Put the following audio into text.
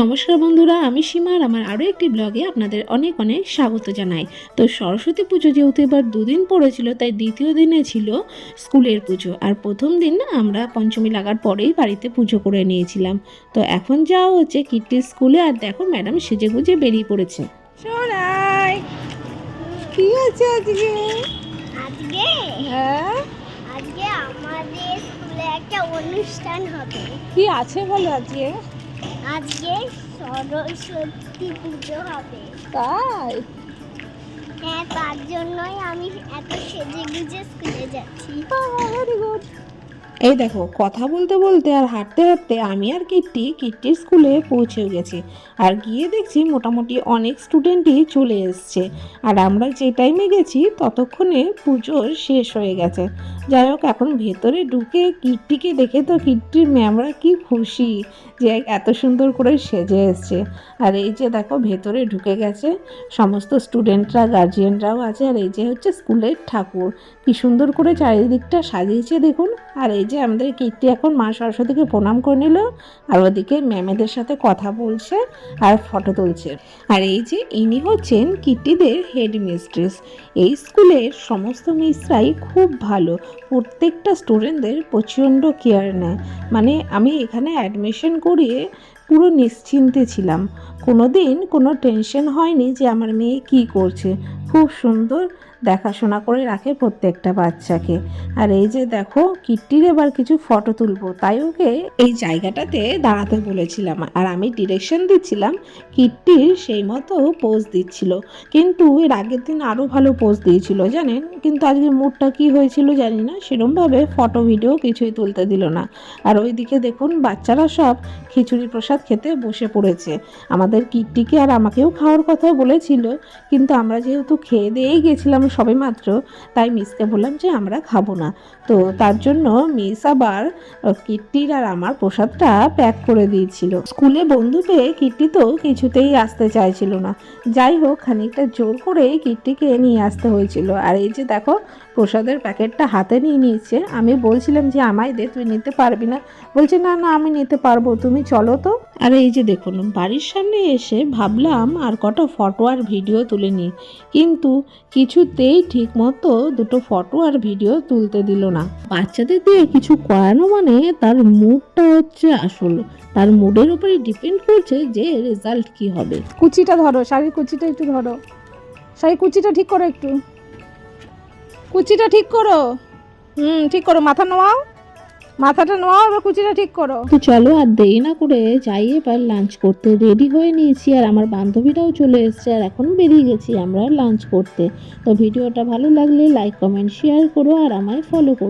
নমস্কার বন্ধুরা আমি সীমা আর আমার আরও একটি ব্লগে আপনাদের অনেক অনেক স্বাগত জানাই। তো সরস্বতী পুজো যেহেতু এবার দুদিন পড়েছিল তাই দ্বিতীয় দিনে ছিল স্কুলের পুজো। আর প্রথম দিন আমরা পঞ্চমী লাগার পরেই বাড়িতে পুজো করে নিয়েছিলাম। তো এখন যাওয়া হচ্ছে কিট্টির স্কুলে আর দেখো ম্যাডাম সেজে গুজে বেরিয়ে পড়েছে। সোনাই কি আছে আজকে? আজকে? হ্যাঁ? আজকে আমাদের স্কুলে একটা অনুষ্ঠান হবে। কি আছে বলো আজকে? আজকে সরস্বতী পুজো হবে। তাই? হ্যাঁ তার জন্যই আমি এত সেজে গুজে স্কুলে যাচ্ছি। ভেরি গুড এই দেখো, কথা বলতে বলতে আর হাঁটতে হাঁটতে আমি আর কিট্টি কীর্তির স্কুলে পৌঁছে গেছি। আর গিয়ে দেখছি মোটামুটি অনেক স্টুডেন্টই চলে এসছে। আর আমরা যে টাইমে গেছি, ততক্ষণে পুজো শেষ হয়ে গেছে। যাই হোক, এখন ভেতরে ঢুকে কিট্টিকে দেখে তো কিট্টির ম্যামরা কি খুশি যে এত সুন্দর করে সেজে এসছে। আর এই যে দেখো, ভেতরে ঢুকে গেছে। সমস্ত স্টুডেন্টরা গার্জিয়ানরাও আছে। আর এই যে হচ্ছে স্কুলের ঠাকুর। কি সুন্দর করে চারিদিকটা সাজিয়েছে দেখুন। আর এই যে আমাদের কীর্তি এখন মা সরস্বতীকে প্রণাম করে নিল আর ওদিকে ম্যামেদের সাথে কথা বলছে আর ফটো তুলছে। আর এই যে ইনি হচ্ছেন কীর্তিদের হেড মিস্ট্রেস। এই স্কুলের সমস্ত মিসরাই খুব ভালো। প্রত্যেকটা স্টুডেন্টদের প্রচণ্ড কেয়ার নেয়। মানে আমি এখানে অ্যাডমিশন করিয়ে পুরো নিশ্চিন্তে ছিলাম। কোনো দিন কোনো টেনশন হয়নি যে আমার মেয়ে কী করছে। খুব সুন্দর দেখাশোনা করে রাখে প্রত্যেকটা বাচ্চাকে। আর এই যে দেখো, কিট্টির এবার কিছু ফটো তুলবো। তাই ওকে এই জায়গাটাতে দাঁড়াতে বলেছিলাম। আর আমি ডিরেকশন দিচ্ছিলাম, কিট্টির সেই মতো পোজ দিচ্ছিল। কিন্তু এর আগের দিন আরও ভালো পোজ দিয়েছিল, জানেন? কিন্তু আজকে মুডটা কি হয়েছিল জানি না। সেরমভাবে ফটো ভিডিও কিছুই তুলতে দিল না। আর ওইদিকে দেখুন, বাচ্চারা সব খিচুড়ি প্রসাদ খেতে বসে পড়েছে। আমাদের কিট্টিকে আর আমাকেও খাওয়ার কথা বলেছিল, কিন্তু আমরা যেহেতু খেয়ে দিয়েই গেছিলাম সবে মাত্র, তাই মিসকে বললাম যে আমরা খাব না। তো তার জন্য মিস আবার কিট্টির আর আমার প্রসাদটা প্যাক করে দিয়েছিল। স্কুলে বন্ধু পেয়ে কিট্টি তো কিছুতেই আসতে চাইছিল না। যাই হোক, খানিকটা জোর করে কিট্টিকে নিয়ে আসতে হয়েছিল। আর এই যে দেখো প্রসাদের প্যাকেটটা হাতে নিয়ে নিয়েছে। আমি বলছিলাম যে, আমায় দে, তুই নিতে পারবি না। বলছে, না না, আমি নিতে পারব। তুমি চলো তো। আর এই যে দেখুন, বাড়ির সামনে এসে ভাবলাম আর কটা ফটো আর ভিডিও তুলে নিই। কিন্তু কিছুতেই ঠিক মতো দুটো ফটো আর ভিডিও তুলতে দিল না। বাচ্চাদের দিয়ে কিছু করানো মানে তার মুডটা হচ্ছে আসল। তার মুডের উপরে ডিপেন্ড করছে যে রেজাল্ট কি হবে। কুচিটা ধরো, শাড়ির কুচিটা একটু ধরো। শাড়ির কুচিটা ঠিক করো একটু। কুচিটা ঠিক করো। হুম, ঠিক করো। মাথা নোয়াও। মাথাটা নোয়াও, এবার কুচিটা ঠিক করো। তো চলো আর দেরি না করে যাই এবার লাঞ্চ করতে। রেডি হয়ে নিয়েছি আর আমার বান্ধবীরাও চলে এসেছে আর এখন বেরিয়ে গেছি আমরা লাঞ্চ করতে। তো ভিডিওটা ভালো লাগলে লাইক কমেন্ট শেয়ার করো আর আমায় ফলো করো।